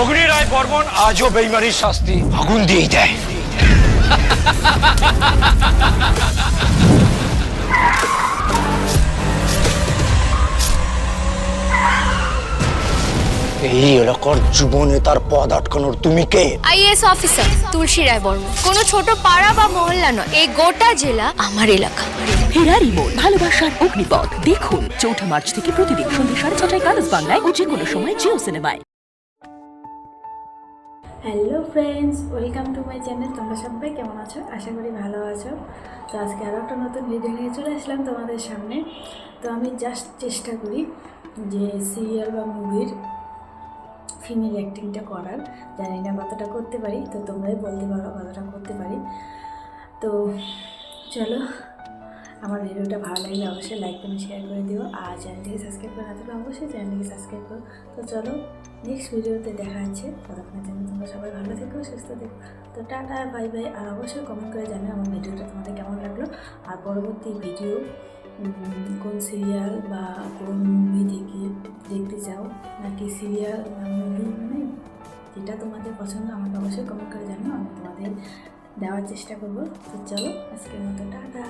অগ্নি রায় বর্মন আজও বেইমানির শাস্তি আগুন দিয়েই দেয়। এই এলাকার যুব নেতার পদ আটকানোর তুমি কে? IAS officer Tulsi Roy Barman. কোনো ছোট পাড়া বা মহল্লা নয় এই গোটা জেলা আমার এলাকা। ফেরারি মোড় ভালোবাসার অগ্নিপথ। দেখুন চৌঠা মার্চ থেকে প্রতিদিন সন্ধ্যে সাড়ে ছটায় কাগজ বাংলায় ও যে কোনো সময় জিও সিনেমায়। Hello friends welcome to my channel তোমরা সবাই কেমন আছো? আশা করি ভালো আছো। তো আজকে আরও একটা নতুন ভিডিও নিয়ে চলে আসলাম তোমাদের সামনে। তো আমি জাস্ট চেষ্টা করি যে সিরিয়াল বা মুভির ফিমেল অ্যাক্টিংটা করার। জানি না কতটা করতে পারি, তো তোমরাই বলতে পারো কতটা করতে পারি। তো চলো, আমার ভিডিওটা ভালো লাগলে অবশ্যই লাইক করে শেয়ার করে দিও। আর চ্যানেলটিকে সাবস্ক্রাইব করে না থাকলে অবশ্যই চ্যানেলটিকে সাবস্ক্রাইব করো। তো চলো নেক্সট ভিডিওতে দেখা হচ্ছে। ততক্ষণের তোমরা সবাই ভালো থেকো, সুস্থ থেকো। তো টাটা, বাই বাই। আর অবশ্যই কমেন্ট করে জানাও আমার ভিডিওটা তোমাদের কেমন লাগল। আর পরবর্তী ভিডিও কোন সিরিয়াল বা কোন মুভি থেকে দেখতে চাও, নাকি সিরিয়াল মুভি মানে যেটা তোমাদের পছন্দ, আমাকে অবশ্যই কমেন্ট করে জানাও, আমি তোমাদের দেওয়ার চেষ্টা করব। তো চলো, আজকের মতো, টাটা।